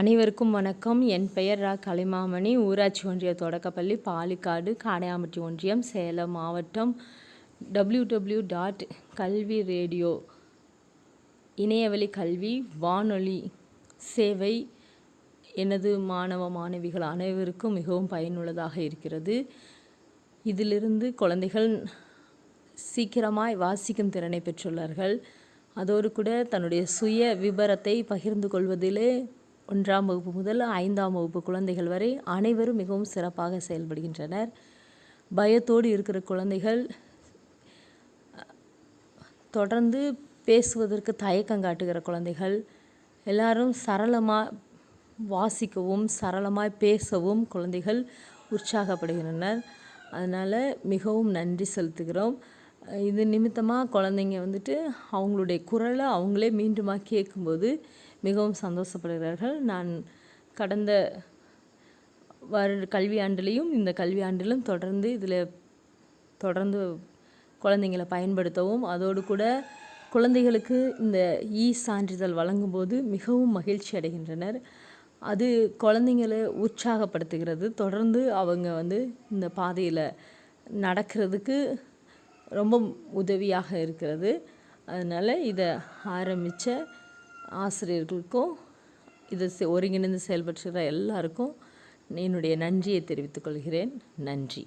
அனைவருக்கும் வணக்கம். என் பெயர் ரா. கலைமாமணி. ஊராட்சி ஒன்றிய தொடக்கப்பள்ளி பாலிக்காடு காடையாம்பட்டி ஒன்றியம் சேலம் மாவட்டம் W W dot Kalvi radio இணையவழி கல்வி வானொலி சேவை. எனது மாணவ மாணவிகள் அனைவருக்கும் மிகவும் பயனுள்ளதாக இருக்கிறது. இதிலிருந்து குழந்தைகள் சீக்கிரமாய் வாசிக்கும் திறனை பெற்றுள்ளார்கள். அதோடு கூட தன்னுடைய சுய விபரத்தை பகிர்ந்து கொள்வதிலே ஒன்றாம் வகுப்பு முதல் ஐந்தாம் வகுப்பு குழந்தைகள் வரை அனைவரும் மிகவும் சிறப்பாக செயல்படுகின்றனர். பயத்தோடு இருக்கிற குழந்தைகள் தொடர்ந்து பேசுவதற்கு தயக்கம் காட்டுகிற குழந்தைகள் எல்லாரும் சரளமாக வாசிக்கவும் சரளமாக பேசவும் குழந்தைகள் உற்சாகப்படுகின்றனர். அதனால் மிகவும் நன்றி செலுத்துகிறோம். இது நிமித்தமாக குழந்தைங்க வந்துட்டு அவங்களுடைய குரலை அவங்களே மீண்டுமாக கேட்கும்போது மிகவும் சந்தோஷப்படுகிறார்கள். நான் கடந்த வருட கல்வியாண்டுலேயும் இந்த கல்வியாண்டிலும் தொடர்ந்து இதில் தொடர்ந்து குழந்தைங்களை பயன்படுத்தவும் அதோடு கூட குழந்தைகளுக்கு இந்த இ சான்றிதழ் வழங்கும்போது மிகவும் மகிழ்ச்சி அடைகின்றனர். அது குழந்தைங்களை உற்சாகப்படுத்துகிறது. தொடர்ந்து அவங்க வந்து இந்த பாதையில் நடக்கிறதுக்கு ரொம்ப உதவியாக இருக்கிறது. அதனால் இதை ஆரம்பித்த ஆசிரியர்களுக்கும் இதை செ ஒருங்கிணைந்து செயல்பட்டுகிற எல்லாருக்கும் என்னுடைய நன்றியை தெரிவித்துக்கொள்கிறேன் நன்றி.